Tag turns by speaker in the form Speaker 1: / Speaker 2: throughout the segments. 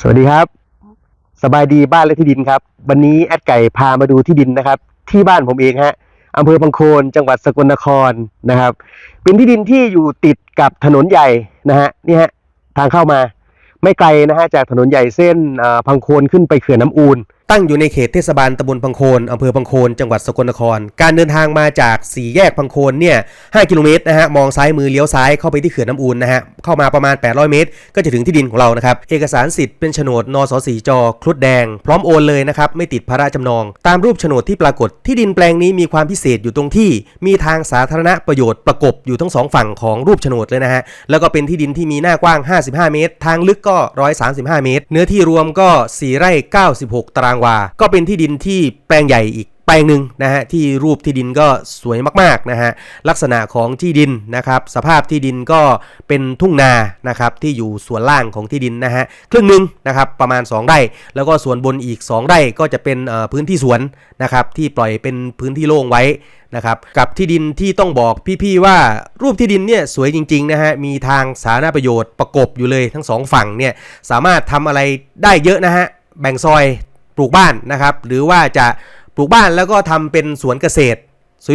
Speaker 1: สวัสดีครับ สบายดีบ้านและที่ดินครับ วันนี้แอดไก่พามาดูที่ดินนะครับ ที่บ้านผมเองฮะอำเภอพังโคนจังหวัดสกลนครนะครับ เป็นที่ดินที่อยู่ติดกับถนนใหญ่นะฮะนี่ฮะทางเข้ามาไม่ไกลนะฮะจากถนนใหญ่เส้นพังโคนขึ้นไปเขื่อนน้ำอูน ตั้งอยู่ในเขตเทศบาลตำบลพังโคนอำเภอพังโคนจังหวัดสกลนคร การเดินทางมาจากสี่แยกพังโคนเนี่ย5กิโลเมตรนะฮะ มองซ้ายมือเลี้ยวซ้ายเข้าไปที่เขื่อนน้ำอูนนะฮะ เข้ามาประมาณ 800 เมตร ก็จะถึงที่ดินของเรานะครับ เอกสารสิทธิ์เป็นโฉนดนสสีจครุฑแดง พร้อมโอนเลยนะครับ ไม่ติดภาระจำนอง ตามรูปโฉนดที่ปรากฏที่ดินแปลงนี้มีความพิเศษอยู่ตรงที่ มีทางสาธารณประโยชน์ประกบอยู่ทั้งสองฝั่งของรูปโฉนดเลยนะฮะ แล้วก็เป็นที่ดินที่มีหน้ากว้าง 55 เมตร ทางลึกก็ 135 เมตร เนื้อที่รวมก็ 4 ไร่ 96 ตารางวา ก็เป็นที่ดินที่แปลงใหญ่อีกแปลงหนึ่งนะฮะที่รูปที่ดินก็สวยมากๆนะฮะลักษณะของที่ดินนะครับสภาพที่ดินก็เป็นทุ่งนานะครับที่อยู่ส่วนล่างของที่ดินนะฮะครึ่งหนึ่งนะครับประมาณ 2 ไร่ แล้วก็ส่วนบนอีก 2 ไร่ก็จะเป็นพื้นที่สวนนะครับที่ปล่อยเป็นพื้นที่โล่งไว้นะครับกับที่ดินที่ต้องบอกพี่ๆว่ารูปที่ดินเนี่ยสวยจริงๆนะฮะมีทางสาธารณประโยชน์ประกบอยู่เลยทั้งสองฝั่งเนี่ยสามารถทำอะไรได้เยอะนะฮะแบ่งซอย ปลูกบ้านนะครับ หรือว่าจะปลูกบ้านแล้วก็ทำเป็นสวนเกษตร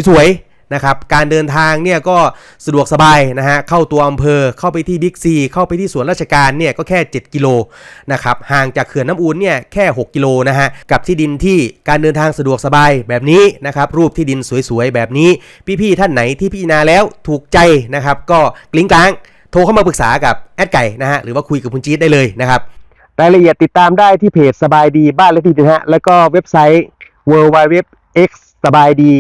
Speaker 1: สวยๆนะครับ การเดินทางเนี่ยก็สะดวกสบายนะฮะ เข้าตัวอำเภอ เข้าไปที่บิ๊กซี เข้าไปที่สวนราชการเนี่ยก็แค่ 7 กิโลนะครับ ห่างจากเขื่อนน้ำอูนเนี่ยแค่ 6 กิโลนะฮะ กับที่ดินที่การเดินทางสะดวกสบายแบบนี้นะครับ รูปที่ดินสวยๆแบบนี้ พี่ๆท่านไหนที่พิจารณาแล้วถูกใจนะครับ ก็กลิ้งกลางโทรเข้ามาปรึกษากับแอดไก่นะฮะ หรือว่าคุยกับคุณจี๊ดได้เลยนะครับ รายละเอียดติดตามได้ที่เพจสบายดีบ้านและที่ดินฮะ แล้วก็เว็บไซต์ w w w x สบายดี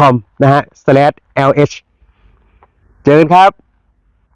Speaker 1: .com นะฮะ slash lh เจอกันครับ